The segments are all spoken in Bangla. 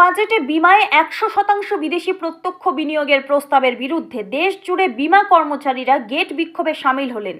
বাজেটে বিমায় একশো শতাংশ বিদেশি প্রত্যক্ষ বিনিয়োগের প্রস্তাবের বিরুদ্ধে দেশ জুড়ে বিমা কর্মচারীরা গেট বিক্ষোভে সামিল হলেন।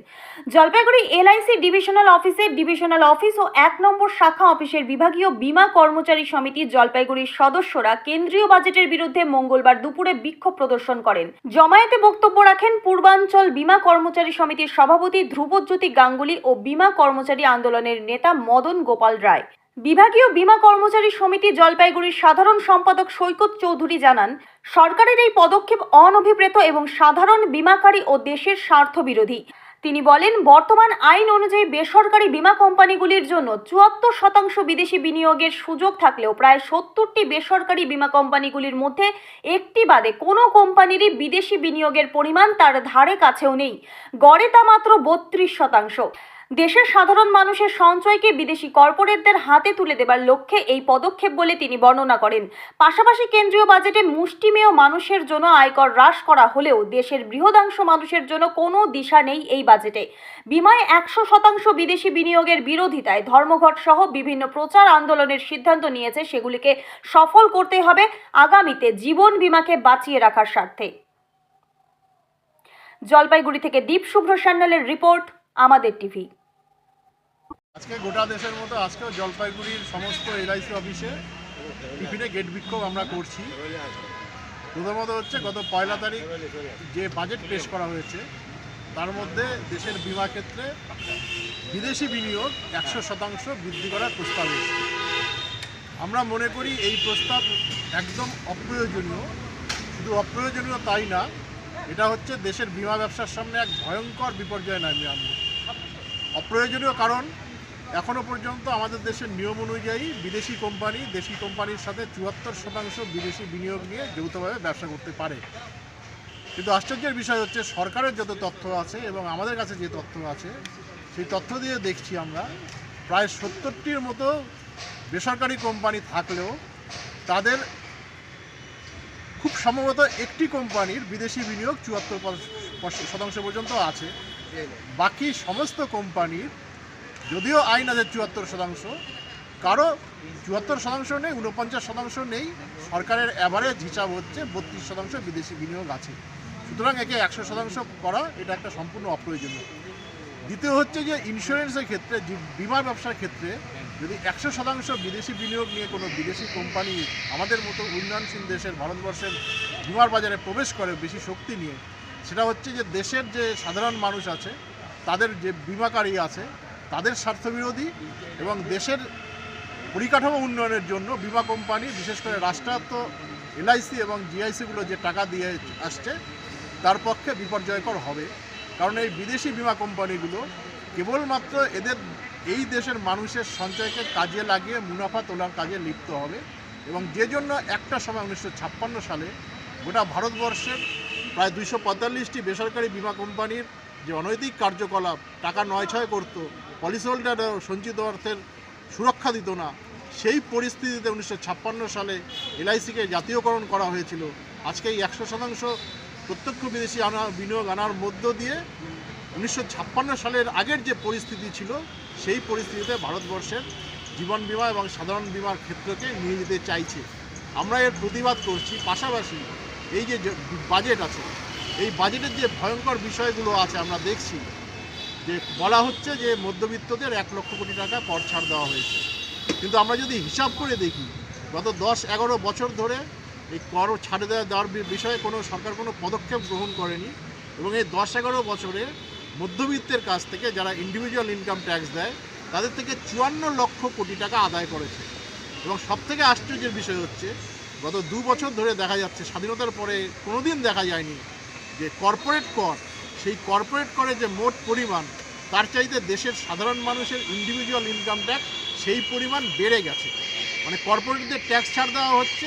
জলপাইগুড়ি এলআইসি ডিভিশনাল অফিসের ডিভিশনাল অফিস ও এক নম্বর শাখা অফিসের বিভাগীয় বিমা কর্মচারী সমিতি জলপাইগুড়ির সদস্যরা কেন্দ্রীয় বাজেটের বিরুদ্ধে মঙ্গলবার দুপুরে বিক্ষোভ প্রদর্শন করেন। জমায়েতে বক্তব্য রাখেন পূর্বাঞ্চল বিমা কর্মচারী সমিতির সভাপতি ধ্রুবজ্যোতি গাঙ্গুলি ও বিমা কর্মচারী আন্দোলনের নেতা মদন গোপাল রায়। বিভাগীয় বিমা কর্মচারী সমিতি জলপাইগুড়ির সাধারণ সম্পাদক সৈকত চৌধুরী জানান, সরকারের এই পদক্ষেপ অনভিপ্রেত এবং সাধারণ বিমাকারী ও দেশের স্বার্থ বিরোধী তিনি বলেন, বর্তমান আইন অনুযায়ী বেসরকারি বিমা কোম্পানিগুলির জন্য চুয়াত্তর শতাংশ বিদেশি বিনিয়োগের সুযোগ থাকলেও প্রায় সত্তরটি বেসরকারি বিমা কোম্পানিগুলির মধ্যে একটি বাদে কোনো কোম্পানিরই বিদেশি বিনিয়োগের পরিমাণ তার ধারে কাছেও নেই। গড়ে তা মাত্র বত্রিশ শতাংশ। দেশের সাধারণ মানুষের সঞ্চয়কে বিদেশি কর্পোরেটদের হাতে তুলে দেবার লক্ষ্যে এই পদক্ষেপ বলে তিনি বর্ণনা করেন। পাশাপাশি কেন্দ্রীয় বাজেটে মুষ্টিমেয় মানুষের জন্য আয়কর হ্রাস করা হলেও দেশের বৃহদাংশ মানুষের জন্য কোনো দিশা নেই এই বাজেটে। বিমায় একশো শতাংশ বিদেশি বিনিয়োগের বিরোধিতায় ধর্মঘট সহ বিভিন্ন প্রচার আন্দোলনের সিদ্ধান্ত নিয়েছে সেগুলিকে সফল করতে হবে আগামীতে জীবন বিমাকে বাঁচিয়ে রাখার স্বার্থে। জলপাইগুড়ি থেকে দীপ শুভ্র সান্যালের রিপোর্ট, আমাদের টিভি। আজকে গোটা দেশের মতো আজকেও জলপাইগুড়ির সমস্ত এলআইসি অফিসে টিফিনে গেট বিক্ষোভ আমরা করছি। প্রথমত হচ্ছে গত পয়লা তারিখ যে বাজেট পেশ করা হয়েছে, তার মধ্যে দেশের বিমা ক্ষেত্রে বিদেশি বিনিয়োগ একশো শতাংশ বৃদ্ধি করার প্রস্তাব এসেছে। আমরা মনে করি এই প্রস্তাব একদম অপ্রয়োজনীয়। শুধু অপ্রয়োজনীয় তাই না, এটা হচ্ছে দেশের বিমা ব্যবসার সামনে এক ভয়ঙ্কর বিপর্যয় নামিয়ে আনবে। অপ্রয়োজনীয় কারণ এখনও পর্যন্ত আমাদের দেশের নিয়ম অনুযায়ী বিদেশি কোম্পানি, দেশি কোম্পানির সাথে চুয়াত্তর শতাংশ বিদেশি বিনিয়োগ নিয়ে যৌথভাবে ব্যবসা করতে পারে। কিন্তু আশ্চর্যের বিষয় হচ্ছে, সরকারের যত তথ্য আছে এবং আমাদের কাছে যে তথ্য আছে, সেই তথ্য দিয়ে দেখছি আমরা, প্রায় সত্তরটির মতো বেসরকারি কোম্পানি থাকলেও তাদের খুব সম্ভবত একটি কোম্পানির বিদেশি বিনিয়োগ চুয়াত্তর শতাংশ পর্যন্ত আছে। বাকি সমস্ত কোম্পানির যদিও আইন আছে চুয়াত্তর শতাংশ, কারও চুয়াত্তর শতাংশ নেই উনপঞ্চাশ শতাংশ নেই, সরকারের অ্যাভারেজ হিসাব হচ্ছে বত্রিশ শতাংশ বিদেশি বিনিয়োগ আছে। সুতরাং একে একশো শতাংশ করা, এটা একটা সম্পূর্ণ অপ্রয়োজনীয়। দ্বিতীয় হচ্ছে যে ইন্স্যুরেন্সের ক্ষেত্রে বিমা ব্যবসার ক্ষেত্রে যদি একশো শতাংশ বিদেশি বিনিয়োগ নিয়ে কোনো বিদেশি কোম্পানি আমাদের মতো উন্নয়নশীল দেশের, ভারতবর্ষের বিমার বাজারে প্রবেশ করে বেশি শক্তি নিয়ে, সেটা হচ্ছে যে দেশের যে সাধারণ মানুষ আছে, তাদের যে বিমাকারী আছে তাদের স্বার্থবিরোধী এবং দেশের পরিকাঠামো উন্নয়নের জন্য বিমা কোম্পানি, বিশেষ করে রাষ্ট্রায়ত্ত এলআইসি এবং জিআইসিগুলো যে টাকা দিয়ে আসছে, তার পক্ষে বিপর্যয়কর হবে। কারণ এই বিদেশি বিমা কোম্পানিগুলো কেবলমাত্র এদের, এই দেশের মানুষের সঞ্চয়কে কাজে লাগিয়ে মুনাফা তোলার কাজে লিপ্ত হবে এবং যে জন্য একটা সময় উনিশশো ছাপ্পান্ন সালে গোটা ভারতবর্ষের প্রায় দুইশো বেসরকারি বিমা কোম্পানির যে অনৈতিক কার্যকলাপ, টাকা নয় ছয় করতো পলিসি হোল্ডার সঞ্চিত অর্থের সুরক্ষা দিত না। সেই পরিস্থিতিতে উনিশশো ছাপ্পান্ন সালে এলআইসিকে জাতীয়করণ করা হয়েছিল। আজকে এই একশো শতাংশ প্রত্যক্ষ বিদেশি আনা, বিনিয়োগ আনার মধ্য দিয়ে উনিশশো ছাপ্পান্ন সালের আগের যে পরিস্থিতি ছিল, সেই পরিস্থিতিতে ভারতবর্ষের জীবন বিমা এবং সাধারণ বিমার ক্ষেত্রকে নিয়ে যেতে চাইছে। আমরা এর প্রতিবাদ করছি। পাশাপাশি এই যে যে বাজেট আছে, এই বাজেটের যে ভয়ঙ্কর বিষয়গুলো আছে, আমরা দেখছি যে বলা হচ্ছে যে মধ্যবিত্তদের এক লক্ষ কোটি টাকা কর ছাড় দেওয়া হয়েছে। কিন্তু আমরা যদি হিসাব করে দেখি, গত দশ এগারো বছর ধরে এই কর ছাড়ে দেওয়া দেওয়ার বিষয়ে কোনো সরকার কোনো পদক্ষেপ গ্রহণ করেনি এবং এই দশ এগারো বছরে মধ্যবিত্তের কাছ থেকে যারা ইন্ডিভিজুয়াল ইনকাম ট্যাক্স দেয়, তাদের থেকে চুয়ান্ন লক্ষ কোটি টাকা আদায় করেছে। এবং সবথেকে আশ্চর্যের বিষয় হচ্ছে, গত দু বছর ধরে দেখা যাচ্ছে স্বাধীনতার পরে কোনোদিন দেখা যায়নি যে কর্পোরেট কর সেই কর্পোরেট করে যে মোট পরিমাণ, তার চাইতে দেশের সাধারণ মানুষের ইন্ডিভিজুয়াল ইনকাম ট্যাক্স সেই পরিমাণ বেড়ে গেছে। মানে কর্পোরেটদের ট্যাক্স ছাড় দেওয়া হচ্ছে,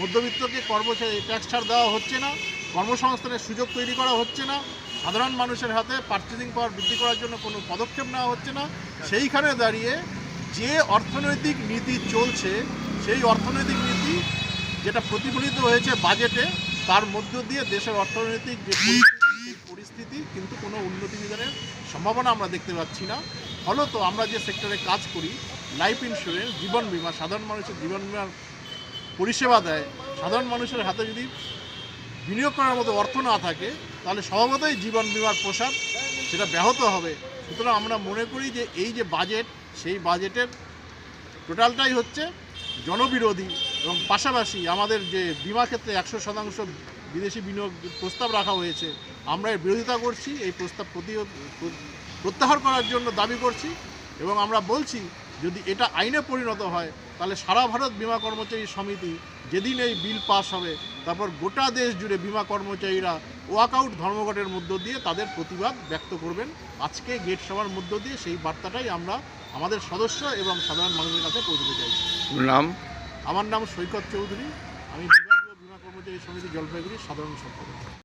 মধ্যবিত্তকে কর্মচারী ট্যাক্স ছাড় দেওয়া হচ্ছে না, কর্মসংস্থানের সুযোগ তৈরি করা হচ্ছে না, সাধারণ মানুষের হাতে পার্চেসিং পাওয়ার বৃদ্ধি করার জন্য কোনো পদক্ষেপ নেওয়া হচ্ছে না। সেইখানে দাঁড়িয়ে যে অর্থনৈতিক নীতি চলছে, সেই অর্থনৈতিক নীতি যেটা প্রতিফলিত হয়েছে বাজেটে তার মধ্য দিয়ে দেশের অর্থনৈতিক যে পরিস্থিতি কিন্তু কোনো উন্নতি বিধানের সম্ভাবনা আমরা দেখতে পাচ্ছি না। ফলত আমরা যে সেক্টরে কাজ করি লাইফ ইন্স্যুরেন্স জীবন বীমা, সাধারণ মানুষের জীবন বিমার পরিষেবা দেয়। সাধারণ মানুষের হাতে যদি বিনিয়োগ করার মতো অর্থ না থাকে, তাহলে স্বভাবতই জীবন বিমার প্রসার সেটা ব্যাহত হবে। সুতরাং আমরা মনে করি যে এই যে বাজেট সেই বাজেটের টোটালটাই হচ্ছে জনবিরোধী এবং পাশাপাশি আমাদের যে বিমা ক্ষেত্রে একশো শতাংশ বিদেশি বিনিয়োগ প্রস্তাব রাখা হয়েছে আমরা এর বিরোধিতা করছি এই প্রস্তাব প্রত্যাহার করার জন্য দাবি করছি এবং আমরা বলছি যদি এটা আইনে পরিণত হয় তাহলে সারা ভারত বিমা কর্মচারী সমিতি যেদিন এই বিল পাস হবে তারপর গোটা দেশ জুড়ে বিমা কর্মচারীরা ওয়াকআউট ধর্মঘটের মধ্য দিয়ে তাদের প্রতিবাদ ব্যক্ত করবেন। আজকে গেট সভার মধ্য দিয়ে সেই বার্তাটাই আমরা আমাদের সদস্য এবং সাধারণ মানুষের কাছে পৌঁছতে চাইছি। নাম? আমার নাম সৈকত চৌধুরী। আমি বিভাগীয় বিমা কর্মচারী সমিতি জলপাইগুড়ির সাধারণ সম্পাদক।